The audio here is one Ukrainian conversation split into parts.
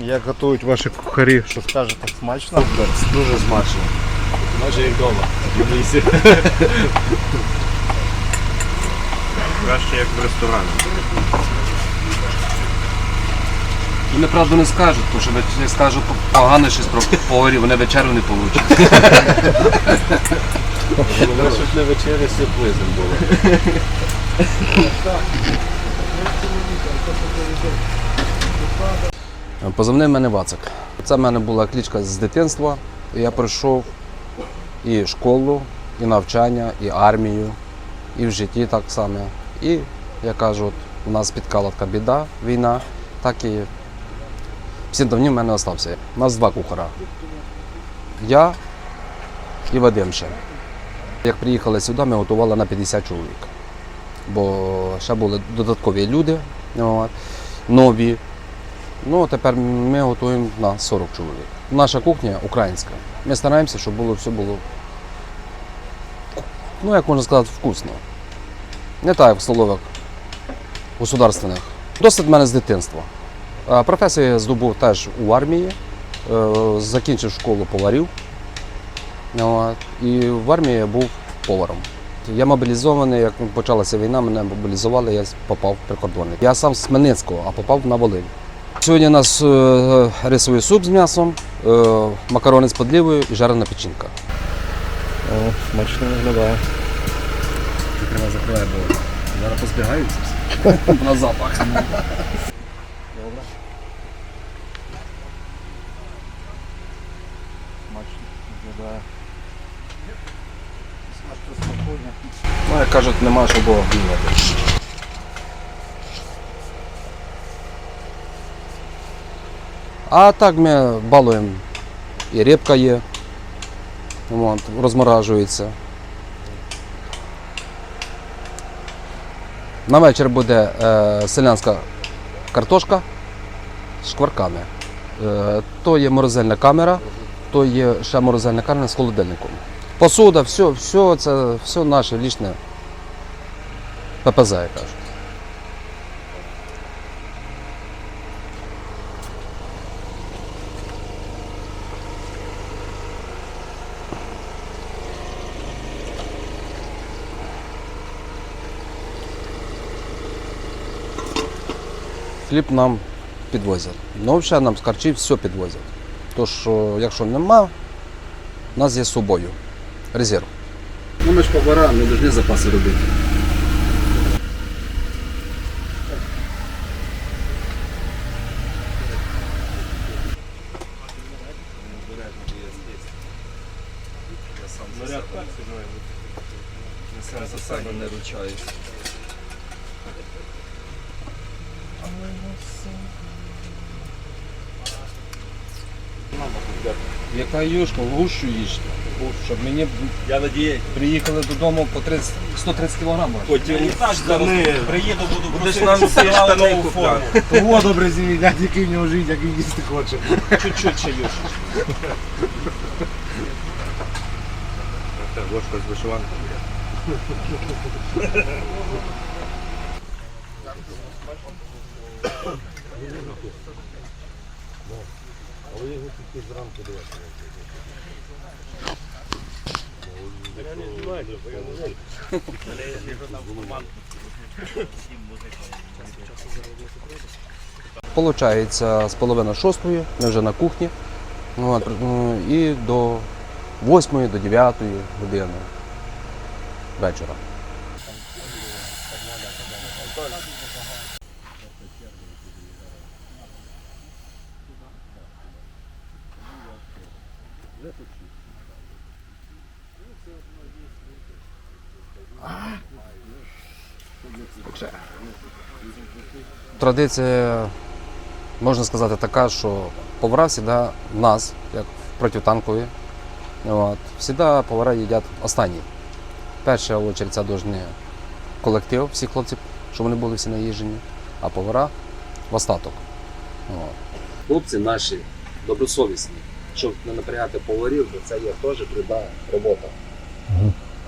Як готують ваші кухарі, що скажете, смачно? Дуже смачно. Майже як вдома. Краще як в ресторані. І неправду не скажуть, тому що не скажуть погано щось про поварів, вони вечерю не получать. Головне, щоб не вечеря сюрпризом було. Позивний в мене Вацик. Це в мене була клічка з дитинства. Я пройшов і школу, і навчання, і армію, і в житті так само. І, я кажу, от у нас спіткала така біда, війна, так і всі давні в мене остався. У нас два кухара. Я і Вадим ще. Як приїхали сюди, ми готували на 50 чоловік. Бо ще були додаткові люди, нові. Ну, тепер ми готуємо на 40 чоловік. Наша кухня українська. Ми стараємося, щоб було все було, ну, як можна сказати, вкусно. Не так, як в столових государственних. Досить в мене з дитинства. Професію я здобув теж у армії, Е, закінчив школу поварів. І в армії я був поваром. Я мобілізований, як почалася війна, мене мобілізували, я попав в прикордонник. Я сам з Хмельницького, а попав на Волинь. Сьогодні у нас е, рисовий суп з м'ясом, е, макарони з подливою і жарена печінка. О, смачно виглядає. Закривай, закривай, бо зараз позбігаються всі. На запах. Смачно виглядає. Смачно спокійно. Ну, як кажуть, нема що Бога гнівати. А так ми балуємо. І рибка є, от, розморажується. На вечір буде е, селянська картошка з шкварками. Е, то є морозильна камера, то є ще морозильна камера з холодильником. Посуда, все, все це все наше лічне ППЗ, я кажу. Хліб нам підвозять. Ну, взагалі нам з харчів все підвозять. Тож, що, якщо нема, у нас є з собою резерв. Ну ми ж повара, ми повинні запаси робити. За себе не ручаюсь. Яка юшка, гущу їжте. Щоб мені Я надіюсь, приїхали додому по 30, 130 кг. потім штани. Приїду, буду просити, нам штани нову форму. Того добре зім'ять, який в нього жить, який їсти хоче. Чуть-чуть ще юж. Ложка з вишиванки. Получається з половини шостої, ми вже на кухні. Ну, ну, і до восьмої, до дев'ятої години вечора. Традиція, можна сказати, така, що повара завжди в нас, як в протитанкові, от, завжди повара їдять останні. Перша очередь це должны колектив, всі хлопці, щоб вони були всі наїжджені, а повара в остаток. Хлопці наші добросовісні, щоб не напрягати поварів, бо це є теж труда робота.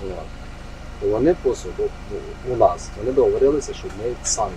От. Вони посуд у, у нас, вони договорилися, щоб ми самі